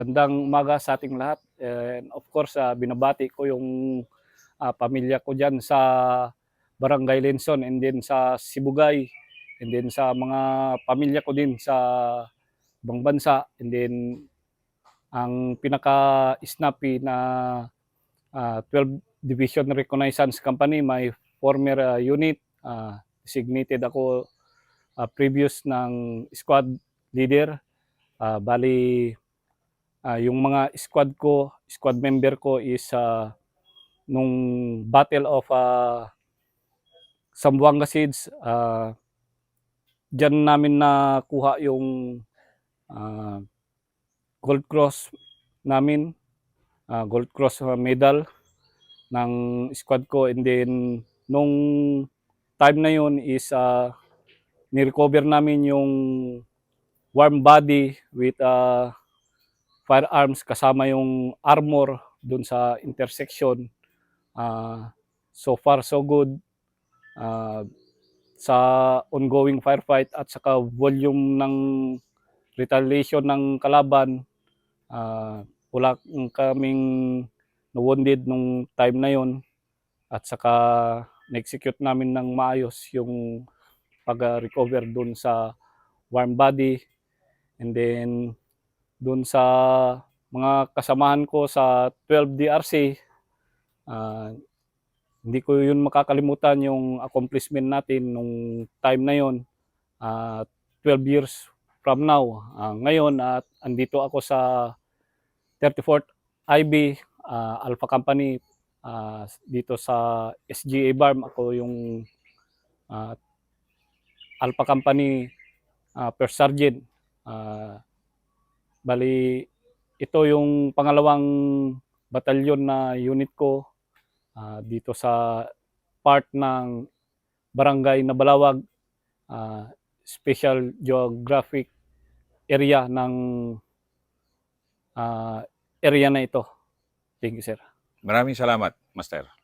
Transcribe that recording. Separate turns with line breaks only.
Gandang umaga sa ating lahat. And of course, ah, binabati ko yung ah, pamilya ko dyan sa Barangay Lenson and then sa Sibugay and then sa mga pamilya ko din sa ibang bansa and then ang pinaka-snappy na ah, 12 Division Reconnaissance Company, my former ah, unit, ah, designated ako ah, previous ng squad leader. Ah, bali, Ah, yung mga squad ko, squad member ko is ah, nung Battle of uh, Zamboanga Seeds, ah, dyan namin nakuha yung ah, Gold Cross namin, ah, Gold Cross ah, medal ng squad ko. And then nung time na yun is uh, ni-recover namin yung warm body with uh, firearms kasama yung armor dun sa intersection. Ah, so far so good. Ah, sa ongoing firefight at saka volume ng retaliation ng kalaban, ah, wala kaming na-wounded nung time na yon at saka na-execute namin ng maayos yung pag-recover dun sa warm body and then dun sa mga kasamahan ko sa 12 DRC. ah, hindi ko yun makakalimutan yung accomplishment natin nung time na yun. ah, 12 years from now. Ah, ngayon at andito ako sa 34th IB ah, Alpha Company ah, dito sa SGA Barm. Ako yung ah, Alpha Company ah, First Sergeant. Ah, Bali, ito yung pangalawang batalyon na unit ko ah, dito sa part ng barangay na Balawag, ah, special geographic area ng ah, area na ito. Thank you, sir.
Maraming salamat, Master.